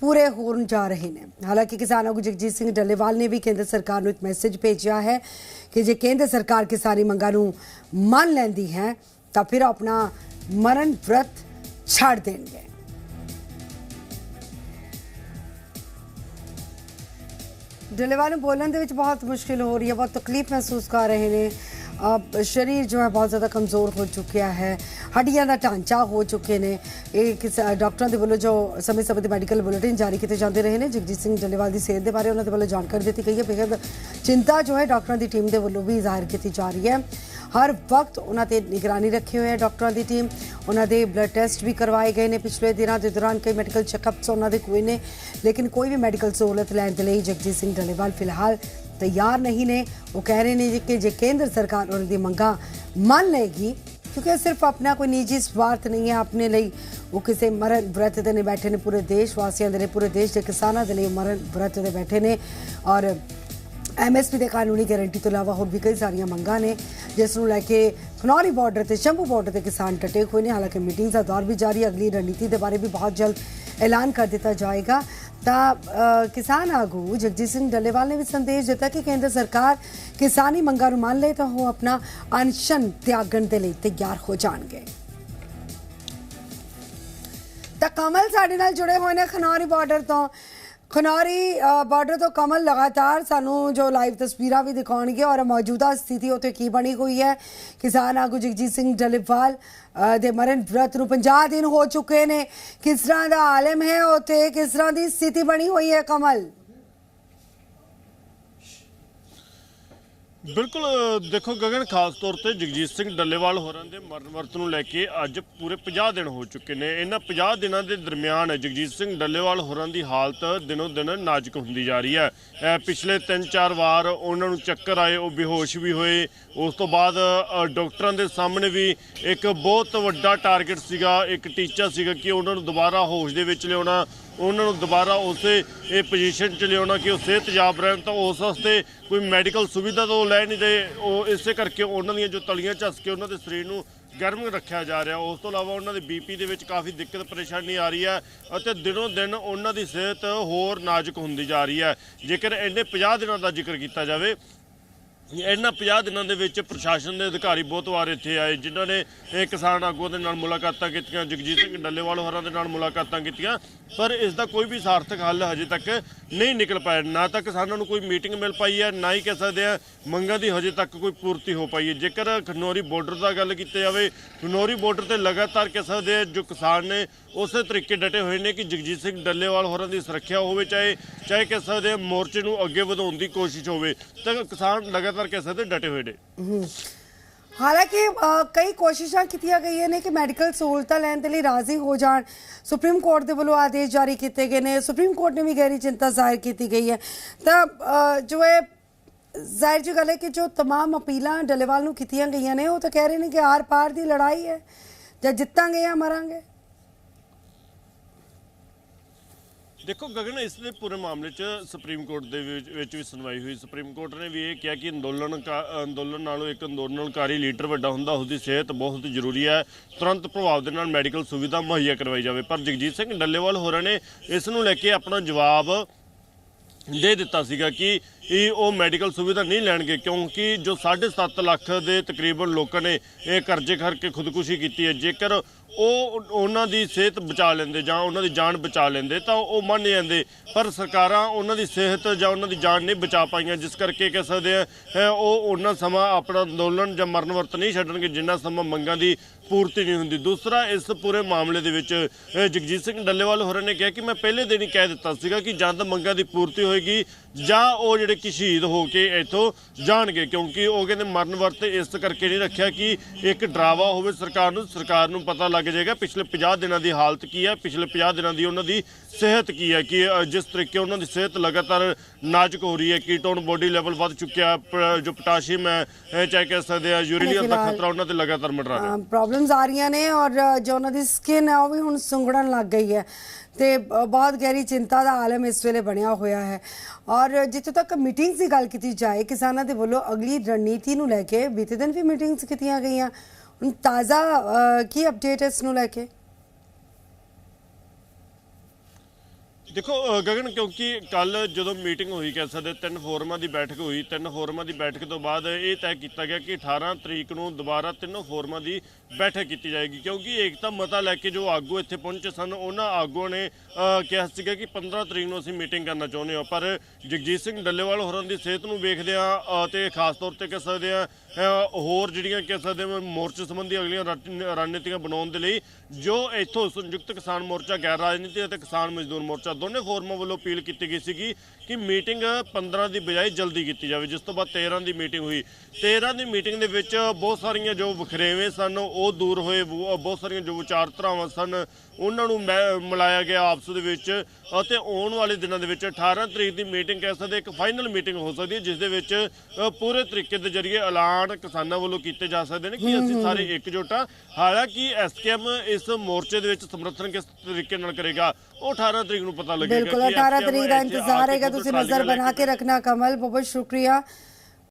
ਪੂਰੇ ਹੋਣ ਜਾ ਰਹੇ ਨੇ। ਹਾਲਾਂਕਿ ਕਿਸਾਨ ਆਗੂ ਜਗਜੀਤ ਸਿੰਘ ਡੱਲੇਵਾਲ ਨੇ ਵੀ ਕੇਂਦਰ ਸਰਕਾਰ ਨੂੰ ਇੱਕ ਮੈਸੇਜ ਭੇਜਿਆ ਹੈ ਕਿ ਜੇ ਕੇਂਦਰ ਸਰਕਾਰ ਕਿਸਾਨੀ ਮੰਗਾਂ ਨੂੰ ਮੰਨ ਲੈਂਦੀ ਹੈ, ਤਾਂ ਫਿਰ ਉਹ ਆਪਣਾ ਮਰਨ ਵਰਤ ਛੱਡ ਦੇਣਗੇ। ਡੱਲੇਵਾਲ ਨੂੰ ਬੋਲਣ ਦੇ ਵਿੱਚ ਬਹੁਤ ਮੁਸ਼ਕਿਲ ਹੋ ਰਹੀ ਹੈ, ਬਹੁਤ ਤਕਲੀਫ ਮਹਿਸੂਸ ਕਰ ਰਹੇ ਨੇ। ਸ਼ਰੀਰ ਜੋ ਹੈ ਬਹੁਤ ਜ਼ਿਆਦਾ ਕਮਜ਼ੋਰ ਹੋ ਚੁੱਕਿਆ ਹੈ। ਹੱਡੀਆਂ ਦਾ ਢਾਂਚਾ ਹੋ ਚੁੱਕੇ ਨੇ। ਇਹ ਕਿਸ ਡਾਕਟਰਾਂ ਦੇ ਵੱਲੋਂ ਜੋ ਸਮੇਂ ਸਮੇਂ ਤੇ ਮੈਡੀਕਲ ਬੁਲੇਟਿਨ ਜਾਰੀ ਕੀਤੇ ਜਾਂਦੇ ਰਹੇ ਨੇ, ਜਗਜੀਤ ਸਿੰਘ ਡੱਲੇਵਾਲ ਦੀ ਸਿਹਤ ਦੇ ਬਾਰੇ ਉਹਨਾਂ ਦੇ ਵੱਲੋਂ ਜਾਣਕਾਰੀ ਦਿੱਤੀ ਗਈ ਹੈ। ਬੇਹੱਦ ਚਿੰਤਾ ਜੋ ਹੈ ਡਾਕਟਰਾਂ ਦੀ ਟੀਮ ਦੇ ਵੱਲੋਂ ਵੀ ਜ਼ਾਹਿਰ ਕੀਤੀ ਜਾ ਰਹੀ ਹੈ। ਹਰ ਵਕਤ ਉਹਨਾਂ ਤੇ ਨਿਗਰਾਨੀ ਰੱਖੀ ਹੋਏ ਹੈ ਡਾਕਟਰਾਂ ਦੀ ਟੀਮ। ਉਹਨਾਂ ਦੇ ਬਲੱਡ ਟੈਸਟ ਵੀ ਕਰਵਾਏ ਗਏ ਨੇ। ਪਿਛਲੇ ਦਿਨਾਂ ਦੇ ਦੌਰਾਨ ਕਈ ਮੈਡੀਕਲ ਚੈੱਕਅਪਸ ਉਹਨਾਂ ਦੇ ਕੋਈ ਨੇ। ਲੇਕਿਨ ਕੋਈ ਵੀ ਮੈਡੀਕਲ ਸਹੂਲਤ ਲੈਣ ਦੇ ਲਈ ਜਗਜੀਤ ਸਿੰਘ ਡੱਲੇਵਾਲ ਫਿਲਹਾਲ ਤਿਆਰ ਨਹੀਂ ਨੇ। ਉਹ ਕਹਿ ਰਹੇ ਨੇ ਕਿ ਜੇ ਕੇਂਦਰ ਸਰਕਾਰ ਉਹਨਾਂ ਦੀ ਮੰਗਾਂ ਮੰਨ ਲਏਗੀ, ਕਿਉਂਕਿ ਇਹ ਸਿਰਫ ਆਪਣਾ ਕੋਈ ਨਿੱਜੀ ਸਵਾਰਥ ਨਹੀਂ ਹੈ ਆਪਣੇ ਲਈ। ਉਹ ਕਿਸੇ ਮਰਨ ਵਰਤ ਦੇ ਨਹੀਂ ਬੈਠੇ ਨੇ, ਪੂਰੇ ਦੇਸ਼ ਵਾਸੀਆਂ ਦੇ ਲਈ ਪੂਰੇ ਦੇਸ਼ ਦੇ ਕਿਸਾਨਾਂ ਦੇ ਲਈ ਮਰਨ ਵਰਤ ਦੇ ਬੈਠੇ ਨੇ। ਔਰ ਐਮਐਸਪੀ ਦੇ ਕਾਨੂੰਨੀ ਗਾਰੰਟੀ ਤੋਂ ਇਲਾਵਾ ਹੋਰ ਵੀ ਕਈ ਸਾਰੀਆਂ ਮੰਗਾਂ ਨੇ, ਜਿਸ ਨੂੰ ਲੈ ਕੇ ਖਨੌਰੀ ਬਾਰਡਰ ਤੇ, ਸ਼ੰਭੂ ਬਾਰਡਰ ਤੇ ਕਿਸਾਨ ਟਟੇ ਹੋਏ ਨੇ। ਹਾਲਾਂਕਿ ਮੀਟਿੰਗ ਦਾ ਦੌਰ ਵੀ ਜਾਰੀ ਅਗਲੀ ਰਣਨੀਤੀ ਦੇ ਬਾਰੇ ਵੀ ਬਹੁਤ ਜਲਦ ਐਲਾਨ ਕਰ ਦਿੱਤਾ ਜਾਏਗਾ। ਤਾਂ ਕਿਸਾਨ ਆਗੂ ਜਗਜੀਤ ਸਿੰਘ ਡੱਲੇਵਾਲ ਨੇ ਵੀ ਸੰਦੇਸ਼ ਦਿੱਤਾ ਕਿ ਕੇਂਦਰ ਸਰਕਾਰ ਕਿਸਾਨੀ ਮੰਗਾਂ ਨੂੰ ਮੰਨ ਲਏ ਤਾਂ ਉਹ ਆਪਣਾ ਅਨਸ਼ਨ ਤਿਆਗਣ ਦੇ ਲਈ ਤਿਆਰ ਹੋ ਜਾਣਗੇ। ਤਾਂ ਕਮਲ ਸਾਡੇ ਨਾਲ ਜੁੜੇ ਹੋਏ ਨੇ ਖਨੌਰੀ ਬਾਰਡਰ ਤੋਂ। ਖਨੌਰੀ ਅ, ਬਾਰਡਰ ਤੋਂ ਕਮਲ ਲਗਾਤਾਰ ਸਾਨੂੰ ਜੋ ਲਾਈਵ ਤਸਵੀਰਾਂ ਵੀ ਦਿਖਾਉਣਗੇ ਔਰ ਮੌਜੂਦਾ ਸਥਿਤੀ ਉੱਥੇ ਕੀ ਬਣੀ ਹੋਈ ਹੈ। ਕਿਸਾਨ ਆਗੂ ਜਗਜੀਤ ਸਿੰਘ ਡੱਲੇਵਾਲ ਦੇ ਮਰਨ ਵਰਤ ਨੂੰ 50 ਦਿਨ ਹੋ ਚੁੱਕੇ ਨੇ। ਕਿਸ ਤਰ੍ਹਾਂ ਦਾ ਆਲਮ ਹੈ ਉੱਥੇ? ਕਿਸ ਤਰ੍ਹਾਂ ਦੀ ਸਥਿਤੀ ਬਣੀ ਹੋਈ ਹੈ ਕਮਲ? ਬਿਲਕੁਲ ਦੇਖੋ ਗਗਨ ਖਾਸ ਤੌਰ ਤੇ ਜਗਜੀਤ ਸਿੰਘ ਡੱਲੇਵਾਲ ਹੋਰਾਂ ਦੇ ਮਰਨ ਵਰਤ ਨੂੰ ਲੈ ਕੇ ਅੱਜ ਪੂਰੇ 50 ਦਿਨ ਹੋ ਚੁੱਕੇ ਨੇ। ਇਹਨਾਂ 50 ਦਿਨਾਂ ਦੇ ਦਰਮਿਆਨ ਜਗਜੀਤ ਸਿੰਘ ਡੱਲੇਵਾਲ ਹੋਰਾਂ ਦੀ ਹਾਲਤ ਦਿਨੋ ਦਿਨ ਨਾਜ਼ੁਕ ਹੁੰਦੀ ਜਾ ਰਹੀ ਹੈ। ਪਿਛਲੇ 3-4 ਵਾਰ ਉਹਨਾਂ ਨੂੰ ਚੱਕਰ ਆਏ ਉਹ ਬੇਹੋਸ਼ ਵੀ ਹੋਏ। ਉਸ ਤੋਂ ਬਾਅਦ ਅ, ਡਾਕਟਰਾਂ ਦੇ ਸਾਹਮਣੇ ਵੀ ਇੱਕ ਬਹੁਤ ਵੱਡਾ ਟਾਰਗੇਟ ਸੀਗਾ ਇੱਕ ਟੀਚਾ ਸੀਗਾ ਕਿ ਉਹਨਾਂ ਨੂੰ ਦੁਬਾਰਾ ਹੋਸ਼ ਦੇ ਵਿੱਚ ਲਿਆਉਣਾ। ਉਹਨਾਂ ਨੂੰ ਦੁਬਾਰਾ ਉਸੇ ਇਹ ਪੋਜੀਸ਼ਨ 'ਚ ਲਿਆਉਣਾ ਕਿ ਉਹ ਸਿਹਤਯਾਬ ਰਹਿਣ ਤਾਂ ਉਸ ਵਾਸਤੇ ਕੋਈ ਮੈਡੀਕਲ ਸੁਵਿਧਾ ਤਾਂ ਉਹ ਲੈ ਨਹੀਂ ਦੇ ਉਹ ਇਸੇ ਕਰਕੇ ਉਹਨਾਂ ਦੀਆਂ ਜੋ ਤਲੀਆਂ ਝੱਸ ਕੇ ਉਹਨਾਂ ਦੇ ਸਰੀਰ ਨੂੰ ਗਰਮ ਰੱਖਿਆ ਜਾ ਰਿਹਾ। ਉਸ ਤੋਂ ਇਲਾਵਾ ਉਹਨਾਂ ਦੇ ਬੀਪੀ ਦੇ ਵਿੱਚ ਕਾਫੀ ਦਿੱਕਤ ਪਰੇਸ਼ਾਨੀ ਆ ਰਹੀ ਹੈ ਅਤੇ ਦਿਨੋਂ ਦਿਨ ਉਹਨਾਂ ਦੀ ਸਿਹਤ ਹੋਰ ਨਾਜ਼ੁਕ ਹੁੰਦੀ ਜਾ ਰਹੀ ਹੈ। ਜੇਕਰ ਇੰਨੇ 50 ਦਿਨਾਂ ਦਾ ਜ਼ਿਕਰ ਕੀਤਾ ਜਾਵੇ ਇਹਨਾਂ 50 ਦਿਨਾਂ ਦੇ ਵਿੱਚ ਪ੍ਰਸ਼ਾਸਨ ਦੇ ਅਧਿਕਾਰੀ ਬਹੁਤ ਵਾਰ ਇੱਥੇ ਆਏ, ਜਿਨ੍ਹਾਂ ਨੇ ਇਹ ਕਿਸਾਨ ਆਗੂਆਂ ਦੇ ਨਾਲ ਮੁਲਾਕਾਤਾਂ ਕੀਤੀਆਂ, ਜਗਜੀਤ ਸਿੰਘ ਡੱਲੇਵਾਲ ਹੋਰਾਂ ਦੇ ਨਾਲ ਮੁਲਾਕਾਤਾਂ ਕੀਤੀਆਂ, ਪਰ ਇਸ ਦਾ ਕੋਈ ਵੀ ਸਾਰਥਕ ਹੱਲ ਹਜੇ ਤੱਕ ਨਹੀਂ ਨਿਕਲ ਪਾਇਆ। ਨਾ ਤਾਂ ਕਿਸਾਨਾਂ ਨੂੰ ਕੋਈ ਮੀਟਿੰਗ ਮਿਲ ਪਾਈ ਹੈ, ਨਾ ਹੀ ਕਹਿ ਸਕਦੇ ਆ ਮੰਗਾਂ ਦੀ ਹਜੇ ਤੱਕ ਕੋਈ ਪੂਰਤੀ ਹੋ ਪਾਈ ਹੈ। ਜੇਕਰ ਖਨੌਰੀ ਬਾਰਡਰ ਦਾ ਗੱਲ ਕੀਤੀ ਜਾਵੇ, ਖਨੌਰੀ ਬਾਰਡਰ ਤੇ ਲਗਾਤਾਰ ਕਹਿ ਸਕਦੇ ਆ ਜੋ ਕਿਸਾਨ ਨੇ ਉਸੇ ਤਰੀਕੇ ਡਟੇ ਹੋਏ ਨੇ ਕਿ ਜਗਜੀਤ ਸਿੰਘ ਡੱਲੇਵਾਲ ਹੋਰਾਂ ਦੀ ਸੁਰੱਖਿਆ ਹੋਵੇ, ਚਾਹੇ ਚਾਹੇ ਕਹਿ ਸਕਦੇ ਆ ਮੋਰਚੇ ਨੂੰ ਅੱਗੇ ਵਧਾਉਣ ਦੀ ਕੋਸ਼ਿਸ਼ ਹੋਵੇ, ਤਾਂ ਕਿਸਾਨ ਲਗਾਤਾਰ ਕਹਿ ਸਕਦੇ ਡਟੇ ਹੋਏ ਨੇ। ਹਾਲਾਂਕਿ ਅ, ਕਈ ਕੋਸ਼ਿਸ਼ਾਂ ਕੀਤੀਆਂ ਗਈਆਂ ਨੇ ਕਿ ਮੈਡੀਕਲ ਸਹੂਲਤਾਂ ਲੈਣ ਦੇ ਲਈ ਰਾਜ਼ੀ ਹੋ ਜਾਣ ਸੁਪਰੀਮ ਕੋਰਟ ਦੇ ਵੱਲੋਂ ਆਦੇਸ਼ ਜਾਰੀ ਕੀਤੇ ਗਏ ਨੇ ਸੁਪਰੀਮ ਕੋਰਟ ਨੇ ਵੀ ਗਹਿਰੀ ਚਿੰਤਾ ਜ਼ਾਹਿਰ ਕੀਤੀ ਗਈ ਹੈ ਤਾਂ ਅ, ਜੋ ਹੈ ਜ਼ਾਹਿਰ ਜੀ ਗੱਲ ਹੈ ਕਿ ਜੋ तमाम ਅਪੀਲਾਂ ਡੱਲੇਵਾਲ ਨੂੰ ਕੀਤੀਆਂ ਗਈਆਂ ਨੇ ਉਹ ਤਾਂ ਕਹਿ ਰਹੇ ਨੇ ਕਿ ਆਰ ਪਾਰ ਦੀ ਲੜਾਈ ਹੈ ਜਾਂ ਜਿੱਤਾਂਗੇ ਜਾਂ ਮਰਾਂਗੇ ਦੇਖੋ ਗਗਨ, ਇਸ ਦੇ ਪੂਰੇ ਮਾਮਲੇ 'ਚ ਸੁਪਰੀਮ ਕੋਰਟ ਦੇ ਵਿੱਚ ਵਿੱਚ ਵੀ ਸੁਣਵਾਈ ਹੋਈ। ਸੁਪਰੀਮ ਕੋਰਟ ਨੇ ਵੀ ਇਹ ਕਿਹਾ ਕਿ ਅੰਦੋਲਨ ਅੰਦੋਲਨ ਨਾਲੋਂ ਇੱਕ ਅੰਦੋਲਨਕਾਰੀ ਲੀਡਰ ਵੱਡਾ ਹੁੰਦਾ ਉਸ ਦੀ ਸਿਹਤ ਬਹੁਤ ਜ਼ਰੂਰੀ ਹੈ। ਤੁਰੰਤ ਪ੍ਰਭਾਵ ਦੇ ਨਾਲ ਮੈਡੀਕਲ ਸੁਵਿਧਾ ਮੁਹੱਈਆ ਕਰਵਾਈ ਜਾਵੇ। ਪਰ ਜਗਜੀਤ ਸਿੰਘ ਡੱਲੇਵਾਲ ਹੋਰਾਂ ਨੇ ਇਸ ਨੂੰ ਲੈ ਕੇ ਆਪਣਾ ਜਵਾਬ ਦੇ ਦਿੱਤਾ ਸੀਗਾ ਕਿ ਇਹ ਉਹ ਮੈਡੀਕਲ ਸੁਵਿਧਾ ਨਹੀਂ ਲੈਣਗੇ, ਕਿਉਂਕਿ ਜੋ 7.5 ਲੱਖ ਦੇ ਤਕਰੀਬਨ ਲੋਕਾਂ ਨੇ ਇਹ ਕਰਜ਼ੇ ਕਰਕੇ ਖੁਦਕੁਸ਼ੀ ਕੀਤੀ ਹੈ। ਜੇਕਰ ਉਹ ਉਹਨਾਂ ਦੀ ਸਿਹਤ ਬਚਾ ਲੈਂਦੇ ਜਾਂ ਉਹਨਾਂ ਦੀ ਜਾਨ ਬਚਾ ਲੈਂਦੇ, ਤਾਂ ਉਹ ਮੰਨ ਜਾਂਦੇ। ਪਰ ਸਰਕਾਰਾਂ ਉਹਨਾਂ ਦੀ ਸਿਹਤ ਜਾਂ ਉਹਨਾਂ ਦੀ ਜਾਨ ਨਹੀਂ ਬਚਾ ਪਾਈਆਂ, ਜਿਸ ਕਰਕੇ ਕਹਿ ਸਕਦੇ ਆ ਉਹ ਉਹਨਾਂ ਸਮਾਂ ਆਪਣਾ ਅੰਦੋਲਨ ਜਾਂ ਮਰਨ ਵਰਤ ਨਹੀਂ ਛੱਡਣਗੇ, ਜਿੰਨਾ ਸਮਾਂ ਮੰਗਾਂ ਦੀ ਪੂਰਤੀ ਨਹੀਂ ਹੁੰਦੀ। ਦੂਸਰਾ, ਇਸ ਪੂਰੇ ਮਾਮਲੇ ਦੇ ਵਿੱਚ ਜਗਜੀਤ ਸਿੰਘ ਡੱਲੇਵਾਲ ਹੋਰਾਂ ਨੇ ਕਿਹਾ ਕਿ ਮੈਂ ਪਹਿਲੇ ਦਿਨ ਹੀ ਕਹਿ ਦਿੱਤਾ ਸੀਗਾ ਕਿ ਜਦ ਮੰਗਾਂ ਦੀ ਪੂਰਤੀ ਹੋਏਗੀ ਜਾਂ ਉਹ ਜਿਹੜੇ ਕਿ ਸ਼ਹੀਦ ਹੋ ਕੇ ਇੱਥੋਂ ਜਾਣਗੇ ਕਿਉਂਕਿ ਉਹ ਕਹਿੰਦੇ ਮਰਨ ਵਰਤ ਇਸ ਕਰਕੇ ਨਹੀਂ ਰੱਖਿਆ ਕਿ ਇੱਕ ਡਰਾਵਾ ਹੋਵੇ ਸਰਕਾਰ ਨੂੰ। ਸਰਕਾਰ ਨੂੰ ਪਤਾ ਲੱਗ ਜਾਏਗਾ ਪਿਛਲੇ 50 ਦਿਨਾਂ ਦੀ ਹਾਲਤ ਕੀ ਹੈ ਪਿਛਲੇ 50 ਦਿਨਾਂ ਦੀ ਉਹਨਾਂ ਦੀ ਸਿਹਤ ਕੀ ਹੈ ਕਿ ਜਿਸ ਤਰੀਕੇ ਉਹਨਾਂ ਦੀ ਸਿਹਤ ਲਗਾਤਾਰ ਨਾਜ਼ੁਕ ਹੋ ਰਹੀ ਹੈ ਕੀਟੋਨ ਬੋਡੀ ਲੈਵਲ ਵੱਧ ਚੁੱਕਿਆ ਜੋ ਪੋਟਾਸ਼ੀਅਮ ਹੈ ਚਾਹੇ ਕਹਿ ਸਕਦੇ ਆ ਯੂਰੇਨੀਅਮ ਦਾ ਖਤਰਾ ਉਹਨਾਂ ਤੇ ਲਗਾਤਾਰ ਮੰਡਰਾ ਰਿਹਾ। ਪ੍ਰੋਬਲਮਸ ਆ ਰਹੀਆਂ ਨੇ ਔਰ ਜੋ ਉਹਨਾਂ ਦੀ ਸਕਿਨ ਹੈ ਉਹ ਵੀ ਹੁਣ ਸੁੰਗੜਨ ਲੱਗ ਗਈ ਹੈ। ਤੇ ਬਹੁਤ ਗਹਿਰੀ ਚਿੰਤਾ ਦਾ ਆਲਮ ਇਸ ਵੇਲੇ ਬਣਿਆ ਹੋਇਆ ਹੈ। ਔਰ ਜਿੱਥੇ ਤੱਕ ਮੀਟਿੰਗਸ ਦੀ ਗੱਲ ਕੀਤੀ ਜਾਏ, ਕਿਸਾਨਾਂ ਦੇ ਵੱਲੋਂ ਅਗਲੀ ਰਣਨੀਤੀ ਨੂੰ ਲੈ ਕੇ ਬੀਤੇ ਦਿਨ ਵੀ ਮੀਟਿੰਗਸ ਕੀਤੀਆਂ ਗਈਆਂ। ਹੁਣ ਤਾਜ਼ਾ ਕੀ ਅਪਡੇਟ ਹੈ ਇਸ ਨੂੰ ਲੈ ਕੇ? ਦੇਖੋ ਅ, ਗਗਨ ਕਿਉਂਕਿ ਕੱਲ ਜਦੋਂ ਮੀਟਿੰਗ ਹੋਈ ਕਹਿ ਸਕਦੇ ਤਿੰਨ ਫੋਰਮਾਂ ਦੀ ਬੈਠਕ ਹੋਈ ਤਿੰਨ ਫੋਰਮਾਂ ਦੀ ਬੈਠਕ ਤੋਂ ਬਾਅਦ ਇਹ ਤੈਅ ਕੀਤਾ ਗਿਆ ਕਿ 18 ਤਰੀਕ ਨੂੰ ਦੁਬਾਰਾ ਤਿੰਨੋਂ ਫੋਰਮਾਂ ਦੀ ਬੈਠਕ ਕੀਤੀ ਜਾਏਗੀ ਕਿਉਂਕਿ ਏਕਤਾ ਮਤਾ ਲੈ ਕੇ ਜੋ ਆਗੂ ਇੱਥੇ ਪਹੁੰਚੇ ਸਨ ਉਹਨਾਂ ਆਗੂਆਂ ਨੇ ਅ, ਕਿਹਾ ਸੀਗਾ ਕਿ 15 ਤਰੀਕ ਨੂੰ ਅਸੀਂ ਮੀਟਿੰਗ ਕਰਨਾ ਚਾਹੁੰਦੇ ਹਾਂ ਪਰ ਜਗਜੀਤ ਸਿੰਘ ਡੱਲੇਵਾਲ ਹੋਰਾਂ ਦੀ ਸਿਹਤ ਨੂੰ ਵੇਖਦੇ ਆ ਤੇ ਖਾਸ ਤੌਰ ਤੇ ਕਹਿ ਸਕਦੇ ਆ ਹੋਰ ਜਿਹੜੀਆਂ ਕਹਿ ਸਕਦੇ ਹਾਂ ਮੋਰਚੇ ਸੰਬੰਧੀ ਅਗਲੀਆਂ ਰਣ- ਰਣਨੀਤੀਆਂ ਬਣਾਉਣ ਦੇ ਲਈ ਜੋ ਇੱਥੋਂ ਸੰਯੁਕਤ ਕਿਸਾਨ ਮੋਰਚਾ ਗੈਰ ਰਾਜਨੀਤੀ ਅਤੇ ਕਿਸਾਨ ਮਜ਼ਦੂਰ ਮੋਰਚਾ ਦੋਨੇ ਫੋਰਮਾਂ ਵੱਲੋਂ ਅਪੀਲ ਕੀਤੀ ਗਈ ਸੀਗੀ ਕਿ ਮੀਟਿੰਗ 15 ਦੀ ਬਜਾਏ ਜਲਦੀ ਕੀਤੀ ਜਾਵੇ ਜਿਸ ਤੋਂ ਬਾਅਦ 13 ਦੀ ਮੀਟਿੰਗ ਹੋਈ। 13 ਦੀ ਮੀਟਿੰਗ ਦੇ ਵਿੱਚ ਬਹੁਤ ਸਾਰੀਆਂ ਜੋ ਵਖਰੇਵੇਂ ਸਨ ਉਹ ਦੂਰ ਹੋਏ ਬਹੁ- ਬਹੁਤ ਸਾਰੀਆਂ ਜੋ ਵਿਚਾਰਧਾਰਾਵਾਂ ਸਨ ਉਹਨਾਂ ਨੂੰ ਮਿਲਾਇਆ ਗਿਆ ਆਪਸ ਦੇ ਵਿੱਚ ਅਤੇ ਆਉਣ ਵਾਲੇ ਦਿਨਾਂ ਦੇ ਵਿੱਚ 18 ਤਰੀਕ ਦੀ ਮੀਟਿੰਗ ਕਹਿ ਸਕਦੇ ਇੱਕ ਫਾਈਨਲ ਮੀਟਿੰਗ ਹੋ ਸਕਦੀ ਹੈ ਜਿਸ ਦੇ ਵਿੱਚ ਪੂਰੇ ਤਰੀਕੇ ਦੇ ਜ਼ਰੀਏ ਐਲਾਨ ਕਿਸਾਨਾਂ ਵੱਲੋਂ ਕੀਤੇ ਜਾ ਸਕਦੇ ਨੇ ਕਿ ਅਸੀਂ ਸਾਰੇ ਇਕਜੁੱਟ ਹਾਂ। ਹਾਲਾਂਕਿ ਐਸਕੇਐਮ ਇਸ ਮੋਰਚੇ ਦੇ ਵਿੱਚ ਸਮਰਥਨ ਕਿਸ ਤਰੀਕੇ ਨਾਲ ਕਰੇਗਾ? ਉਹ 18 ਤਰੀਕ ਨੂੰ ਪਤਾ ਲੱਗੇਗਾ ਬਿਲਕੁਲ ਕਿ 18 SKM ਤਰੀਕ ਦਾ ਇੰਤਜ਼ਾਰ ਹੈਗਾ ਤੁਸੀਂ ਨਜ਼ਰ ਬਣਾ ਕੇ ਰੱਖਣਾ ਕਮਲ ਬਹੁਤ ਸ਼ੁਕਰੀਆ।